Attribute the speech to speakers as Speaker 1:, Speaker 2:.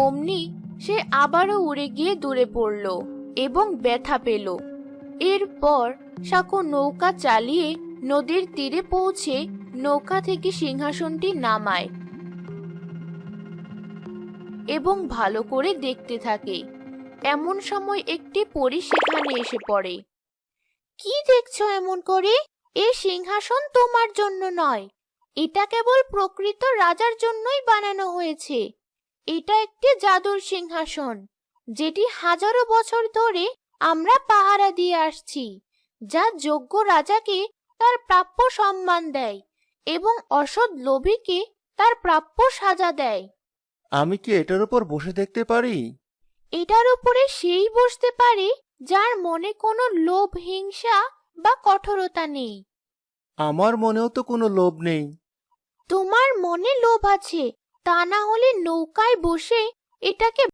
Speaker 1: অমনি সে আবারও উড়ে গিয়ে দূরে পড়ল এবং ব্যথা পেল। এরপর সাকু নৌকা চালিয়ে নদীর তীরে পৌঁছে নৌকা থেকে সিংহাসনটি নামায় এবং ভালো করে দেখতে থাকে। এমন সময় একটি পরী সেখানে এসে পড়ে। কি দেখছ এমন করে? এ সিংহাসন তোমার জন্য নয়। এটা কেবল প্রকৃত রাজার জন্যই বানানো হয়েছে। এটা একটি জাদুর সিংহাসন যেটি হাজারো বছর ধরে আমরা পাহারা দিয়ে আসছি যা যোগ্য রাজাকে তার প্রাপ্য সম্মান দেয় এবং অসৎ লোভীকে তার প্রাপ্য সাজা দেয়।
Speaker 2: আমি কি এটার উপর বসে দেখতে পারি?
Speaker 1: এটার উপরে সেই বসতে পারে যার মনে কোনো লোভ হিংসা বা কঠোরতা নেই।
Speaker 2: আমার মনেও তো কোনো লোভ নেই।
Speaker 1: তোমার মনে লোভ আছে তা না হলে নৌকায় বসে এটাকে